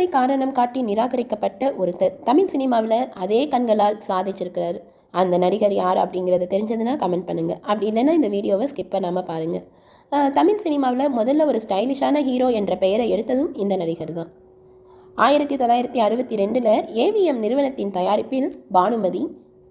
கண்களை காரணம் காட்டி நிராகரிக்கப்பட்ட ஒருத்தர். தமிழ் சினிமாவில் அதே கண்களால் சாதிச்சிருக்கிறார். அந்த நடிகர் யார் அப்படிங்கிறது தெரிஞ்சதுன்னா கமெண்ட் பண்ணுங்கள் அப்படி இல்லைன்னா இந்த வீடியோவை ஸ்கிப் பண்ணாமல் பாருங்கள் தமிழ் சினிமாவில் முதல்ல ஒரு ஸ்டைலிஷான ஹீரோ என்ற பெயரை எடுத்ததும் இந்த நடிகர் தான். ஆயிரத்தி தொள்ளாயிரத்தி அறுபத்தி ரெண்டில் ஏவிஎம் நிறுவனத்தின் தயாரிப்பில் பானுமதி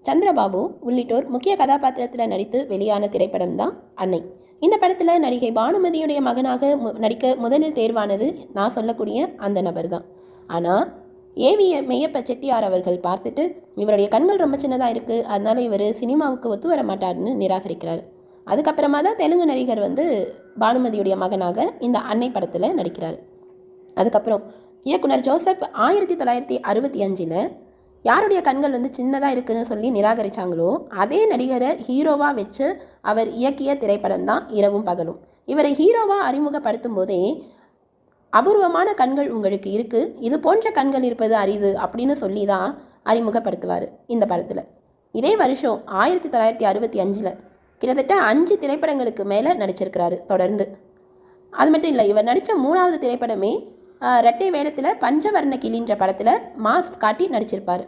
சந்திரபாபு உள்ளிட்டோர் முக்கிய கதாபாத்திரத்தில் நடித்து வெளியான திரைப்படம் தான் அன்னை. இந்த படத்தில் நடிகை பானுமதியுடைய மகனாக மு- நடிக்க முதலில் தேர்வானது நான் சொல்லக்கூடிய அந்த நபர் தான் ஆனால் ஏவி மெய்யப்ப செட்டியார் அவர்கள் பார்த்துட்டு இவருடைய கண்கள் ரொம்ப சின்னதாக இருக்குது அதனால இவர் சினிமாவுக்கு ஒத்து வர மாட்டார்னு நிராகரிக்கிறார். அதுக்கப்புறமா தான் தெலுங்கு நடிகர் வந்து பானுமதியுடைய மகனாக இந்த அன்னை படத்தில் நடிக்கிறார். அதுக்கப்புறம் இயக்குனர் ஜோசப் ஆயிரத்தி தொள்ளாயிரத்தி அறுபத்தி அஞ்சில் யாருடைய கண்கள் வந்து சின்னதாக இருக்குன்னு சொல்லி நிராகரித்தாங்களோ அதே நடிகரை ஹீரோவாக வச்சு அவர் இயக்கிய திரைப்படம் தான் இரவும் பகலும். இவரை ஹீரோவாக அறிமுகப்படுத்தும் போதே அபூர்வமான கண்கள் உங்களுக்கு இருக்குது இது போன்ற கண்கள் இருப்பது அரிது அப்படின்னு சொல்லி தான் அறிமுகப்படுத்துவார் இந்த படத்தில். இதே வருஷம் ஆயிரத்தி தொள்ளாயிரத்தி அறுபத்தி அஞ்சில் கிட்டத்தட்ட அஞ்சு திரைப்படங்களுக்கு மேலே நடிச்சிருக்கிறாரு தொடர்ந்து. அது மட்டும் இல்லை இவர் நடித்த மூணாவது திரைப்படமே ரெட்டை வேடத்தில் பஞ்சவர்ண கிளின்ற படத்தில் மாஸ் காட்டி நடிச்சிருப்பார்.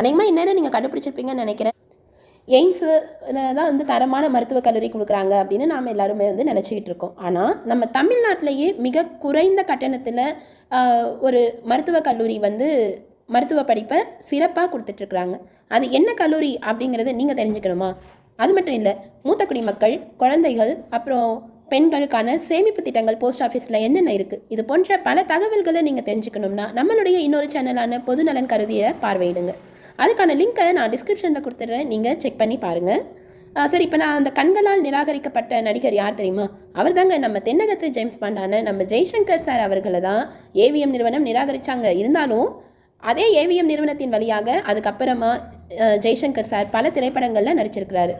அநேகமாக இந்நேரம் நீங்கள் கண்டுபிடிச்சிருப்பீங்கன்னு நினைக்கிறேன். எய்ம்ஸில் தான் வந்து தரமான மருத்துவக் கல்லூரி கொடுக்குறாங்க அப்படின்னு நாம் எல்லாருமே வந்து நினச்சிக்கிட்டு இருக்கோம். ஆனால் நம்ம தமிழ்நாட்டிலேயே மிக குறைந்த கட்டணத்தில் ஒரு மருத்துவக் கல்லூரி வந்து மருத்துவ படிப்பை சிறப்பாக கொடுத்துட்ருக்குறாங்க அது என்ன கல்லூரி அப்படிங்கிறத நீங்கள் தெரிஞ்சுக்கணுமா? அது மட்டும் இல்லை மூத்த குடிமக்கள் குழந்தைகள் அப்புறம் பெண்களுக்கான சேமிப்பு திட்டங்கள் போஸ்ட் ஆஃபீஸில் என்னென்ன இருக்குது இது போன்ற பல தகவல்களை நீங்கள் தெரிஞ்சுக்கணும்னா நம்மளுடைய இன்னொரு சேனலான பொதுநலன் கருதியை பார்வையிடுங்க. அதுக்கான லிங்க்கை நான் டிஸ்கிரிப்ஷனில் கொடுத்துட்றேன் நீங்கள் செக் பண்ணி பாருங்கள் சரி இப்போ நான் அந்த கண்களால் நிராகரிக்கப்பட்ட நடிகர் யார் தெரியுமா? அவர் தாங்க நம்ம தென்னகத்து ஜேம்ஸ் பாண்டான நம்ம ஜெய்சங்கர் சார் அவர்களை தான் ஏவிஎம் நிறுவனம் நிராகரித்தாங்க இருந்தாலும் அதே ஏவிஎம் நிறுவனத்தின் வழியாக அதுக்கப்புறமா ஜெய்சங்கர் சார் பல திரைப்படங்களில் நடிச்சிருக்கிறாரு.